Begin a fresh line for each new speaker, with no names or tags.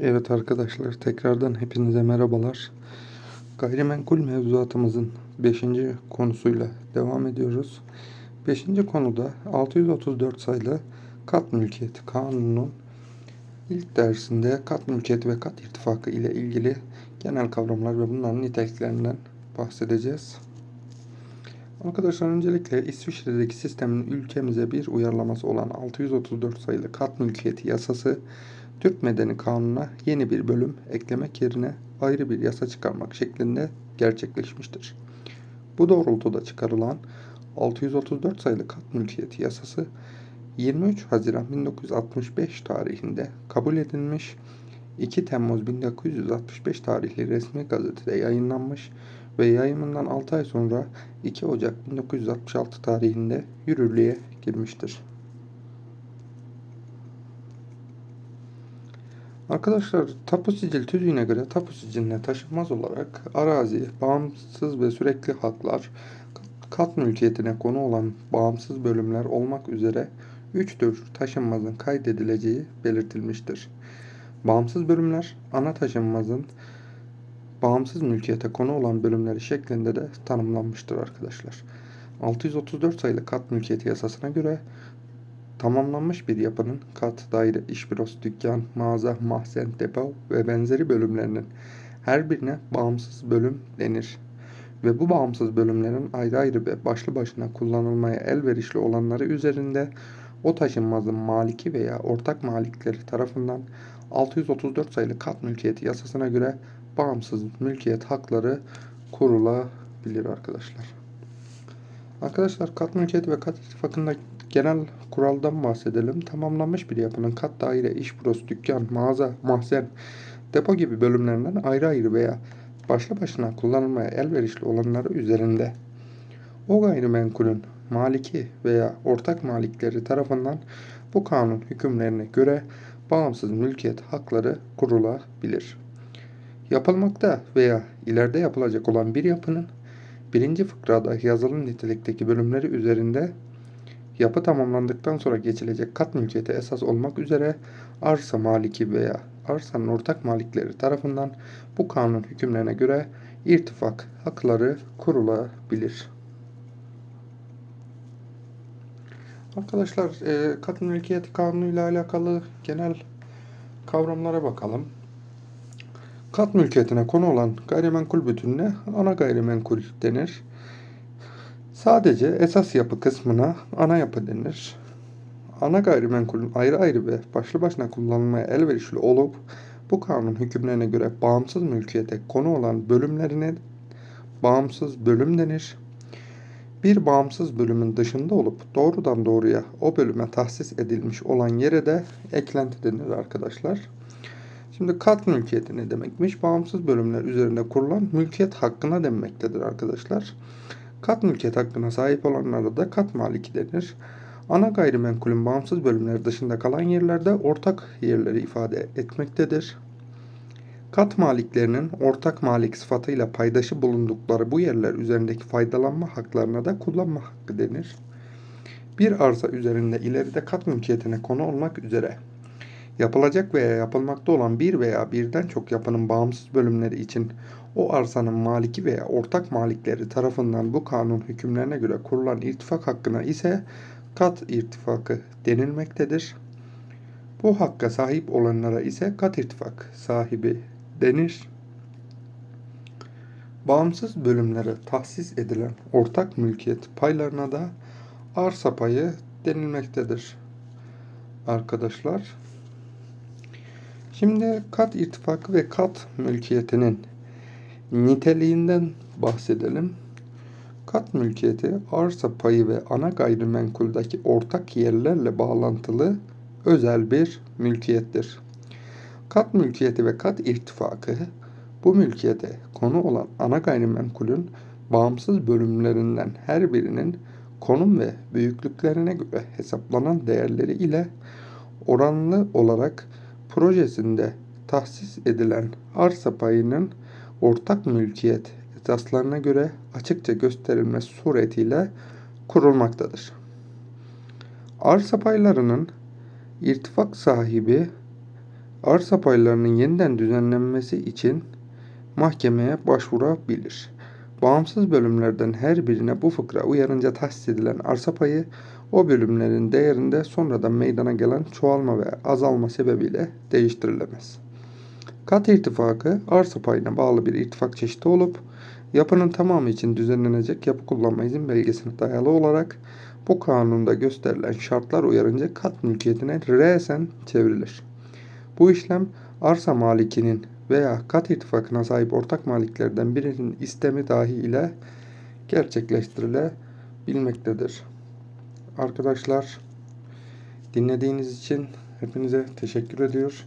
Evet arkadaşlar tekrardan hepinize merhabalar. Gayrimenkul mevzuatımızın 5. konusuyla devam ediyoruz. 5. konuda 634 sayılı kat mülkiyeti kanununun ilk dersinde kat mülkiyeti ve kat irtifakı ile ilgili genel kavramlar ve bunların niteliklerinden bahsedeceğiz. Arkadaşlar öncelikle İsviçre'deki sistemin ülkemize bir uyarlaması olan 634 sayılı kat mülkiyeti yasası Türk Medeni Kanunu'na yeni bir bölüm eklemek yerine ayrı bir yasa çıkarmak şeklinde gerçekleşmiştir. Bu doğrultuda çıkarılan 634 sayılı kat mülkiyeti yasası 23 Haziran 1965 tarihinde kabul edilmiş, 2 Temmuz 1965 tarihli resmi gazetede yayınlanmış ve yayımından 6 ay sonra 2 Ocak 1966 tarihinde yürürlüğe girmiştir. Arkadaşlar tapu sicil tüzüğüne göre tapu siciline taşınmaz olarak arazi, bağımsız ve sürekli haklar, kat mülkiyetine konu olan bağımsız bölümler olmak üzere 3 tür taşınmazın kaydedileceği belirtilmiştir. Bağımsız bölümler ana taşınmazın bağımsız mülkiyete konu olan bölümleri şeklinde de tanımlanmıştır arkadaşlar. 634 sayılı kat mülkiyeti yasasına göre Tamamlanmış bir yapının kat, daire, iş bürosu, dükkan, mağaza, mahzen, depo ve benzeri bölümlerinin her birine bağımsız bölüm denir. Ve bu bağımsız bölümlerin ayrı ayrı ve başlı başına kullanılmaya elverişli olanları üzerinde o taşınmazın maliki veya ortak malikleri tarafından 634 sayılı kat mülkiyeti yasasına göre bağımsız mülkiyet hakları kurulabilir arkadaşlar. Arkadaşlar kat mülkiyeti ve kat ittifakında genel kuraldan bahsedelim. Tamamlanmış bir yapının kat daire, iş bürosu, dükkan, mağaza, mahzen, depo gibi bölümlerinden ayrı ayrı veya başlı başına kullanılmaya elverişli olanları üzerinde o gayrimenkulün maliki veya ortak malikleri tarafından bu kanun hükümlerine göre bağımsız mülkiyet hakları kurulabilir. Yapılmakta veya ileride yapılacak olan bir yapının birinci fıkrada yazılı nitelikteki bölümleri üzerinde Yapı tamamlandıktan sonra geçilecek kat mülkiyeti esas olmak üzere arsa maliki veya arsanın ortak malikleri tarafından bu kanun hükümlerine göre irtifak hakları kurulabilir. Arkadaşlar e, kat mülkiyeti kanunu ile alakalı genel kavramlara bakalım. Kat mülkiyetine konu olan gayrimenkul bütününe ana gayrimenkul denir. Sadece esas yapı kısmına ana yapı denir. Ana gayrimenkulün ayrı ayrı ve başlı başına kullanılmaya elverişli olup bu kanun hükümlerine göre bağımsız mülkiyete konu olan bölümlerine bağımsız bölüm denir. Bir bağımsız bölümün dışında olup doğrudan doğruya o bölüme tahsis edilmiş olan yere de eklenti denir arkadaşlar. Şimdi kat mülkiyeti ne demekmiş? Bağımsız bölümler üzerinde kurulan mülkiyet hakkına denmektedir arkadaşlar. Kat mülkiyet hakkına sahip olanlara da kat maliki denir. Ana gayrimenkulün bağımsız bölümleri dışında kalan yerlerde ortak yerleri ifade etmektedir. Kat maliklerinin ortak malik sıfatıyla paydaşı bulundukları bu yerler üzerindeki faydalanma haklarına da kullanma hakkı denir. Bir arsa üzerinde ileride kat mülkiyetine konu olmak üzere yapılacak veya yapılmakta olan bir veya birden çok yapının bağımsız bölümleri için o arsanın maliki veya ortak malikleri tarafından bu kanun hükümlerine göre kurulan irtifak hakkına ise kat irtifakı denilmektedir. Bu hakka sahip olanlara ise kat irtifak sahibi denir. Bağımsız bölümlere tahsis edilen ortak mülkiyet paylarına da arsa payı denilmektedir. Arkadaşlar. Şimdi kat irtifakı ve kat mülkiyetinin niteliğinden bahsedelim. Kat mülkiyeti arsa payı ve ana gayrimenkuldeki ortak yerlerle bağlantılı özel bir mülkiyettir. Kat mülkiyeti ve kat irtifakı bu mülkiyete konu olan ana gayrimenkulün bağımsız bölümlerinden her birinin konum ve büyüklüklerine göre hesaplanan değerleri ile oranlı olarak projesinde tahsis edilen arsa payının ortak mülkiyet esaslarına göre açıkça gösterilmesi suretiyle kurulmaktadır. Arsa paylarının irtifak sahibi arsa paylarının yeniden düzenlenmesi için mahkemeye başvurabilir. Bağımsız bölümlerden her birine bu fıkra uyarınca tahsis edilen arsa payı o bölümlerin değerinde sonradan meydana gelen çoğalma ve azalma sebebiyle değiştirilemez. Kat irtifakı arsa payına bağlı bir irtifak çeşidi olup yapının tamamı için düzenlenecek yapı kullanma izin belgesine dayalı olarak bu kanunda gösterilen şartlar uyarınca kat mülkiyetine resen çevrilir. Bu işlem arsa malikinin veya kat irtifakına sahip ortak maliklerden birinin istemi dahi ile gerçekleştirilebilmektedir. Arkadaşlar dinlediğiniz için hepinize teşekkür ediyor.